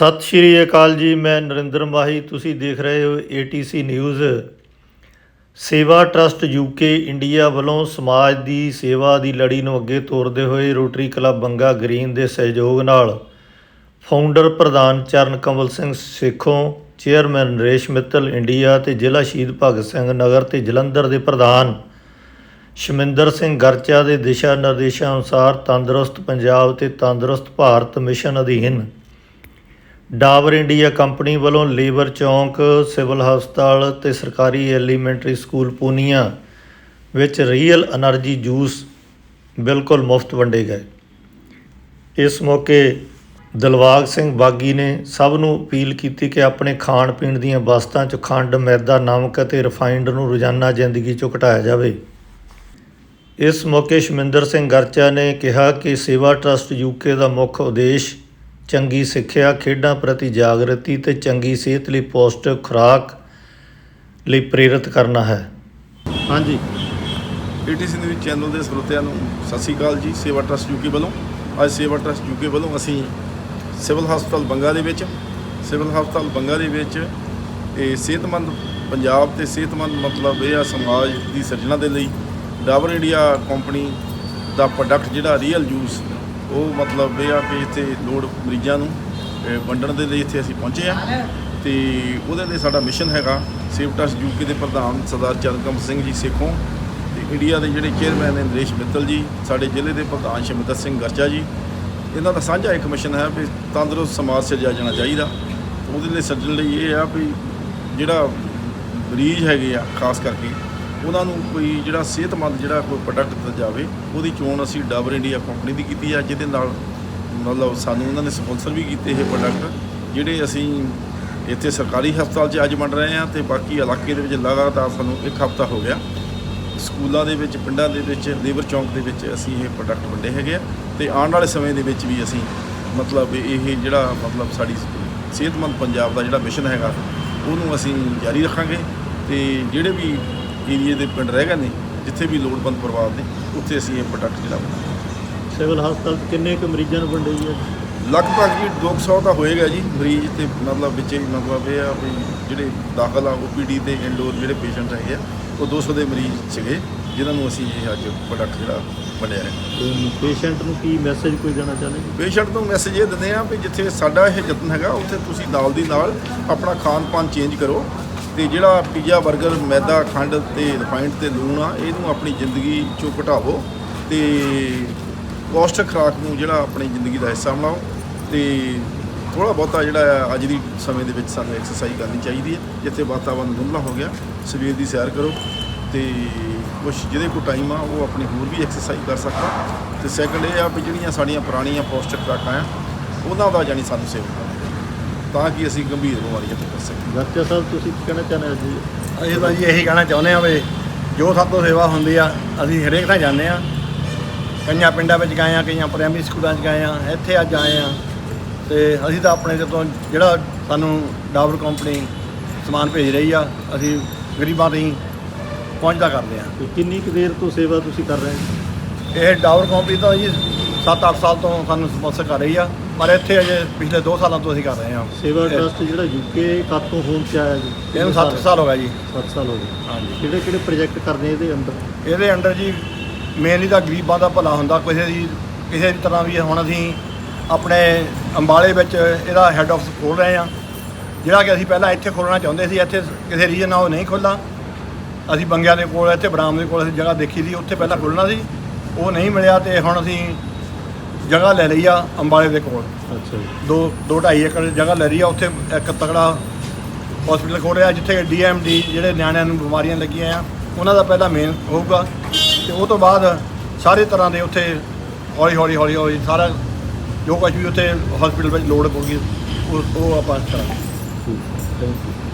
ਸਤਿ ਸ਼੍ਰੀ ਅਕਾਲ ਜੀ, ਮੈਂ ਨਰਿੰਦਰ ਮਾਹੀ। ਤੁਸੀਂ ਦੇਖ ਰਹੇ ਹੋ ATC news Sewa trust UK India ਵੱਲੋਂ ਸਮਾਜ ਦੀ ਸੇਵਾ ਦੀ ਲੜੀ ਨੂੰ ਅੱਗੇ ਤੋਰਦੇ ਹੋਏ ਰੋਟਰੀ ਕਲੱਬ ਬੰਗਾ ਗ੍ਰੀਨ ਦੇ ਸਹਿਯੋਗ ਨਾਲ ਫਾਊਂਡਰ ਪ੍ਰਧਾਨ ਚਰਨ ਕਮਲ ਸਿੰਘ ਸੇਖੋਂ, ਚੇਅਰਮੈਨ ਨਰੇਸ਼ ਮਿੱਤਲ ਇੰਡੀਆ ਤੇ ਜ਼ਿਲ੍ਹਾ ਸ਼ਹੀਦ ਭਗਤ ਸਿੰਘ ਨਗਰ ਤੇ ਜਲੰਧਰ ਦੇ ਪ੍ਰਧਾਨ ਸ਼ਮਿੰਦਰ ਸਿੰਘ ਗਰਚਾ ਦੇ ਦਿਸ਼ਾ ਨਿਰਦੇਸ਼ਾਂ ਅਨੁਸਾਰ ਤੰਦਰੁਸਤ ਪੰਜਾਬ ਤੇ ਤੰਦਰੁਸਤ ਭਾਰਤ ਮਿਸ਼ਨ ਅਧੀਨ ਡਾਬਰ ਇੰਡੀਆ ਕੰਪਨੀ ਵੱਲੋਂ ਲੇਬਰ ਚੌਂਕ ਸਿਵਲ ਹਸਪਤਾਲ ਤੇ ਸਰਕਾਰੀ ਐਲੀਮੈਂਟਰੀ ਸਕੂਲ ਪੂਨੀਆ ਵਿੱਚ ਰੀਅਲ એનર્ਜੀ ਜੂਸ ਬਿਲਕੁਲ ਮੁਫਤ ਵੰਡੇ ਗਏ ਇਸ ਮੌਕੇ ਦਲਵਾਗ ਸਿੰਘ ਬਾਗੀ ਨੇ ਸਭ ਨੂੰ ਅਪੀਲ ਕੀਤੀ ਕਿ ਆਪਣੇ ਖਾਣ ਪੀਣ ਦੀਆਂ ਵਸਤਾਂ 'ਚ ਖੰਡ, ਮੈਦਾ, ਨਮਕ ਅਤੇ ਰਿਫਾਈਨਡ ਨੂੰ ਰੋਜ਼ਾਨਾ ਜ਼ਿੰਦਗੀ 'ਚੋਂ ਘਟਾਇਆ ਜਾਵੇ। ਇਸ ਮੌਕੇ ਸ਼ਮਿੰਦਰ ਸਿੰਘ ਗਰਚਾ ਨੇ ਕਿਹਾ ਕਿ ਸੇਵਾ ਟਰਸਟ ਯੂਕੇ ਦਾ ਮੁੱਖ ਉਦੇਸ਼ ਚੰਗੀ ਸਿੱਖਿਆ, ਖੇਡਾਂ ਪ੍ਰਤੀ ਜਾਗਰਤੀ ਤੇ ਚੰਗੀ ਸਿਹਤ ਲਈ ਪੌਸ਼ਟਿਕ ਖੁਰਾਕ ਲਈ ਪ੍ਰੇਰਿਤ ਕਰਨਾ ਹੈ। ਹਾਂਜੀ। ਏਟੀਸੀ ਨਿਊਜ਼ ਚੈਨਲ ਦੇ ਸਰੋਤਿਆਂ ਨੂੰ ਸਤਿ ਸ਼੍ਰੀ ਅਕਾਲ ਜੀ। ਸੇਵਾ ਟਰਸਟ ਯੂਕੇ ਵੱਲੋਂ, ਅੱਜ ਸੇਵਾ ਟਰਸਟ ਯੂਕੇ ਵੱਲੋਂ ਅਸੀਂ ਸਿਵਲ ਹਸਪਤਾਲ ਬੰਗਾ ਦੇ ਵਿੱਚ, ਸਿਵਲ ਹਸਪਤਾਲ ਬੰਗਾ ਦੇ ਵਿੱਚ ਇਹ ਸਿਹਤਮੰਦ ਪੰਜਾਬ ਤੇ ਸਿਹਤਮੰਦ ਮਤਲਬ ਇਹ ਆ ਸਮਾਜ ਦੀ ਸਿਰਜਣਾ ਦੇ ਲਈ ਡਾਬਰ ਇੰਡੀਆ ਕੰਪਨੀ ਦਾ ਪ੍ਰੋਡਕਟ ਜਿਹੜਾ ਰੀਅਲ ਜੂਸ ਉਹ ਮਤਲਬ ਇਹ ਆ ਵੀ ਇੱਥੇ ਲੋੜ ਮਰੀਜ਼ਾਂ ਨੂੰ ਵੰਡਣ ਦੇ ਲਈ ਇੱਥੇ ਅਸੀਂ ਪਹੁੰਚੇ ਆ। ਤੇ ਉਹਦੇ ਲਈ ਸਾਡਾ ਮਿਸ਼ਨ ਹੈਗਾ, ਸੇਵ ਟਰਸਟ ਯੂਕੇ ਦੇ ਪ੍ਰਧਾਨ ਸਰਦਾਰ ਚਰਨਕਮ ਸਿੰਘ ਜੀ ਸੇਖੋਂ, ਤੇ ਇੰਡੀਆ ਦੇ ਜਿਹੜੇ ਚੇਅਰਮੈਨ ਨੇ ਨਰੇਸ਼ ਮਿੱਤਲ ਜੀ, ਸਾਡੇ ਜ਼ਿਲ੍ਹੇ ਦੇ ਪ੍ਰਧਾਨ ਸ਼ਮਿੰਦਰ ਸਿੰਘ ਗਰਚਾ ਜੀ। ਇਹਨਾਂ ਦਾ ਸਾਂਝਾ ਇੱਕ ਮਿਸ਼ਨ ਹੈ ਵੀ ਤੰਦਰੁਸਤ ਸਮਾਜ ਸਿਰਜਿਆ ਜਾਣਾ ਚਾਹੀਦਾ। ਉਹਦੇ ਲਈ ਸਿਰਜਣ ਲਈ ਇਹ ਆ ਵੀ ਜਿਹੜਾ ਮਰੀਜ਼ ਹੈਗੇ ਆ, ਖਾਸ ਕਰਕੇ ਉਹਨਾਂ ਨੂੰ ਕੋਈ ਜਿਹੜਾ ਸਿਹਤਮੰਦ ਜਿਹੜਾ ਕੋਈ ਪ੍ਰੋਡਕਟ ਦਿੱਤਾ ਜਾਵੇ, ਉਹਦੀ ਚੋਣ ਅਸੀਂ ਡਾਬਰ ਇੰਡੀਆ ਕੰਪਨੀ ਦੀ ਕੀਤੀ ਆ, ਜਿਹਦੇ ਨਾਲ ਮਤਲਬ ਸਾਨੂੰ ਉਹਨਾਂ ਨੇ ਸਪਾਂਸਰ ਵੀ ਕੀਤੇ ਇਹ ਪ੍ਰੋਡਕਟ ਜਿਹੜੇ ਅਸੀਂ ਇੱਥੇ ਸਰਕਾਰੀ ਹਸਪਤਾਲ 'ਚ ਅੱਜ ਵੰਡ ਰਹੇ ਆ ਤੇ ਬਾਕੀ ਇਲਾਕੇ ਦੇ ਵਿੱਚ ਲਗਾਤਾਰ ਸਾਨੂੰ ਇੱਕ ਹਫ਼ਤਾ ਹੋ ਗਿਆ। ਸਕੂਲਾਂ ਦੇ ਵਿੱਚ, ਪਿੰਡਾਂ ਦੇ ਵਿੱਚ, ਲੇਬਰ ਚੌਂਕ ਦੇ ਵਿੱਚ ਅਸੀਂ ਇਹ ਪ੍ਰੋਡਕਟ ਵੰਡੇ ਹੈਗੇ ਆ ਤੇ ਆਉਣ ਵਾਲੇ ਸਮੇਂ ਦੇ ਵਿੱਚ ਵੀ ਅਸੀਂ ਮਤਲਬ ਇਹ ਜਿਹੜਾ ਮਤਲਬ ਸਾਡੀ ਸਿਹਤਮੰਦ ਪੰਜਾਬ ਦਾ ਜਿਹੜਾ ਮਿਸ਼ਨ ਹੈਗਾ, ਉਹਨੂੰ ਅਸੀਂ ਜਾਰੀ ਰੱਖਾਂਗੇ ਤੇ ਜਿਹੜੇ ਵੀ ਏਰੀਏ ਦੇ ਪਿੰਡ ਰਹਿ ਗਏ ਨੇ ਜਿੱਥੇ ਵੀ ਲੋੜਵੰਦ ਪਰਿਵਾਰ ਨੇ ਉੱਥੇ ਅਸੀਂ ਇਹ ਪ੍ਰੋਡਕਟ ਜਿਹੜਾ ਸਿਵਲ ਹਸਪਤਾਲ 'ਚ ਕਿੰਨੇ ਕੁ ਮਰੀਜ਼ਾਂ ਨੂੰ ਵੰਡੇ ਜੀ ਅੱਜ? ਲਗਭਗ ਜੀ 200 ਤਾਂ ਹੋਏਗਾ ਜੀ ਮਰੀਜ਼ ਤੇ ਮਤਲਬ ਵਿੱਚ ਹੀ ਮਤਲਬ ਇਹ ਆ ਵੀ ਜਿਹੜੇ ਦਾਖਲ ਆ ਓਪੀਡੀ ਤੇ ਇੰਡੋਰ ਜਿਹੜੇ ਪੇਸ਼ੈਂਟ ਹੈਗੇ ਆ ਉਹ 200 ਦੇ ਮਰੀਜ਼ ਸੀਗੇ ਜਿਨ੍ਹਾਂ ਨੂੰ ਅਸੀਂ ਇਹ ਅੱਜ ਪ੍ਰੋਡਕਟ ਜਿਹੜਾ ਬਣਿਆ ਹੈ। ਪੇਸ਼ੈਂਟ ਨੂੰ ਕੀ ਮੈਸੇਜ ਕੋਈ ਦੇਣਾ ਚਾਹੁੰਦੇ ਪੇਸ਼ੈਂਟ ਨੂੰ ਮੈਸੇਜ ਇਹ ਦਿੰਦੇ ਆ ਵੀ ਜਿੱਥੇ ਸਾਡਾ ਇਹ ਯਤਨ ਹੈਗਾ ਉੱਥੇ ਤੁਸੀਂ ਨਾਲ ਦੀ ਨਾਲ ਆਪਣਾ ਖਾਣ ਪਾਨ ਚੇਂਜ ਕਰੋ ਤੇ ਜਿਹੜਾ ਪੀਜ਼ਾ 버ਗਰ ਮੈਦਾ, ਖੰਡ ਤੇ ਰਿਫਾਈਨਡ ਤੇ ਲੂਣ ਆ, ਇਹਨੂੰ ਆਪਣੀ ਜ਼ਿੰਦਗੀ ਚੋਂ ਘਟਾਓ ਤੇ ਪੌਸ਼ਟਿਕ ਖੁਰਾਕ ਨੂੰ ਜਿਹੜਾ ਆਪਣੀ ਜ਼ਿੰਦਗੀ ਦਾ ਹਿੱਸਾ ਬਣਾਓ ਤੇ ਥੋੜਾ ਬਹੁਤਾ ਜਿਹੜਾ ਅੱਜ ਦੀ ਸਮੇਂ ਦੇ ਵਿੱਚ ਸਾਨੂੰ ਐਕਸਰਸਾਈਜ਼ ਕਰਨੀ ਚਾਹੀਦੀ ਹੈ, ਜਿੱਥੇ ਵਾਤਾਵਰਨ ਧੁੰਦਲਾ ਹੋ ਗਿਆ, ਸਵੇਰ ਦੀ ਸੈਰ ਕਰੋ ਤੇ ਕੁਛ ਜਿਹਦੇ ਕੋਲ ਟਾਈਮ ਆ, ਉਹ ਆਪਣੀ ਹੋਰ ਵੀ ਐਕਸਰਸਾਈਜ਼ ਕਰ ਸਕਦਾ। ਤੇ ਸੈਕੰਡ ਇਹ ਆ ਵੀ ਜਿਹੜੀਆਂ ਸਾਡੀਆਂ ਪੁਰਾਣੀਆਂ ਪੌਸ਼ਟਿਕ ਖੁਰਾਕਾਂ ਆ, ਉਹਨਾਂ ਦਾ ਜਾਨੀ ਸਾਨੂੰ ਸੇਵਨ ਕਰਨਾ ਤਾਂ ਕਿ ਅਸੀਂ ਗੰਭੀਰ ਬਿਮਾਰੀਆਂ ਤੋਂ ਬਚ ਸਕੀਏ। ਗਰਚਾ ਸਾਹਿਬ ਤੁਸੀਂ ਕੀ ਕਹਿਣਾ ਚਾਹੁੰਦੇ ਹੋ ਜੀ? ਅਸੀਂ ਤਾਂ ਜੀ ਇਹੀ ਕਹਿਣਾ ਚਾਹੁੰਦੇ ਹਾਂ ਵੀ ਜੋ ਸਾਡੇ ਤੋਂ ਸੇਵਾ ਹੁੰਦੀ ਆ ਅਸੀਂ ਹਰੇਕ ਥਾਂ ਜਾਂਦੇ ਆ ਕਈਆਂ ਪਿੰਡਾਂ ਵਿੱਚ ਗਏ ਆ ਕਈਆਂ ਪ੍ਰਾਇਮਰੀ ਸਕੂਲਾਂ 'ਚ ਗਏ ਆ ਇੱਥੇ ਅੱਜ ਆਏ ਆ ਤੇ ਅਸੀਂ ਤਾਂ ਆਪਣੇ ਜਦੋਂ ਜਿਹੜਾ ਸਾਨੂੰ ਡਾਬਰ ਕੰਪਨੀ ਸਮਾਨ ਭੇਜ ਰਹੀ ਆ ਅਸੀਂ ਗਰੀਬਾਂ ਤਾਈਂ ਪਹੁੰਚਦਾ ਕਰਦੇ ਆ ਤੇ ਕਿੰਨੀ ਕੁ ਦੇਰ ਤੋਂ ਸੇਵਾ ਤੁਸੀਂ ਕਰ ਰਹੇ ਹੋ? ਇਹ ਡਾਬਰ ਕੰਪਨੀ ਤਾਂ ਜੀ 7-8 ਸਾਲ ਤੋਂ ਸਾਨੂੰ ਸਪਾਂਸਰ ਕਰ ਰਹੀ ਆ। ਪਰ ਇੱਥੇ ਅਜੇ ਪਿਛਲੇ 2 ਸਾਲਾਂ ਤੋਂ ਅਸੀਂ ਕਰ ਰਹੇ ਹਾਂ। ਸੇਵਾ ਟਰਸਟ ਜਿਹੜਾ ਯੂਕੇ ਕਾਤੋਂ ਹੋਣ ਚ ਆਇਆ ਜੀ। ਇਹਨੂੰ 7 ਸਾਲ ਹੋ ਗਿਆ ਜੀ। 7 ਸਾਲ ਹੋ ਗਏ। ਹਾਂਜੀ। ਕਿਹੜੇ ਕਿਹੜੇ ਪ੍ਰੋਜੈਕਟ ਕਰਨੇ ਇਹਦੇ ਅੰਦਰ? ਇਹਦੇ ਅੰਡਰ ਜੀ ਮੇਨਲੀ ਤਾਂ ਗਰੀਬਾਂ ਦਾ ਭਲਾ ਹੁੰਦਾ ਕਿਸੇ ਦੀ ਕਿਸੇ ਤਰ੍ਹਾਂ ਵੀ ਹੁਣ ਅਸੀਂ ਆਪਣੇ ਅੰਬਾਲੇ ਵਿੱਚ ਇਹਦਾ ਹੈੱਡ ਆਫਿਸ ਖੋਲ ਰਹੇ ਹਾਂ। ਜਿਹੜਾ ਕਿ ਅਸੀਂ ਪਹਿਲਾਂ ਇੱਥੇ ਖੋਲ੍ਹਣਾ ਚਾਹੁੰਦੇ ਸੀ ਇੱਥੇ ਕਿਸੇ ਰੀਜਨ ਨਾਲ ਉਹ ਨਹੀਂ ਖੋਲ੍ਹਾ। ਅਸੀਂ ਬੰਗਿਆਂ ਦੇ ਕੋਲ ਇੱਥੇ ਬਰਾਮ ਦੇ ਕੋਲ ਅਸੀਂ ਜਗ੍ਹਾ ਦੇਖੀ ਸੀ ਉੱਥੇ ਪਹਿਲਾਂ ਖੋਲ੍ਹਣਾ ਸੀ। ਉਹ ਨਹੀਂ ਮਿਲਿਆ ਤੇ ਹੁਣ ਅਸੀਂ ਜਗ੍ਹਾ ਲੈ ਲਈ ਆ ਅੰਬਾਲੇ ਦੇ ਕੋਲ। ਅੱਛਾ ਜੀ। ਦੋ ਦੋ ਢਾਈ ਏਕੜ ਜਗ੍ਹਾ ਲੈ ਰਹੀ ਆ ਉੱਥੇ ਇੱਕ ਤਕੜਾ ਹਸਪੀਟਲ ਰਿਹਾ ਜਿੱਥੇ ਡੀਐਮਡੀ ਜਿਹੜੇ ਨਿਆਣਿਆਂ ਨੂੰ ਬਿਮਾਰੀਆਂ ਲੱਗੀਆਂ ਆ ਉਹਨਾਂ ਦਾ ਪਹਿਲਾ ਮੇਨ ਹੋਊਗਾ। ਤੇ ਉਹ ਤੋਂ ਬਾਅਦ ਸਾਰੇ ਤਰ੍ਹਾਂ ਦੇ ਉੱਥੇ ਹੌਲੀ ਹੌਲੀ ਹੌਲੀ ਹੌਲੀ ਸਾਰਾ ਜੋ ਕੁਝ ਵੀ ਉੱਥੇ ਹਸਪੀਟਲ ਵਿੱਚ ਲੋੜ ਪਊਗੀ ਉਹ ਉਹ ਆਪਾਂ ਕਰਾਂਗੇ। Thank you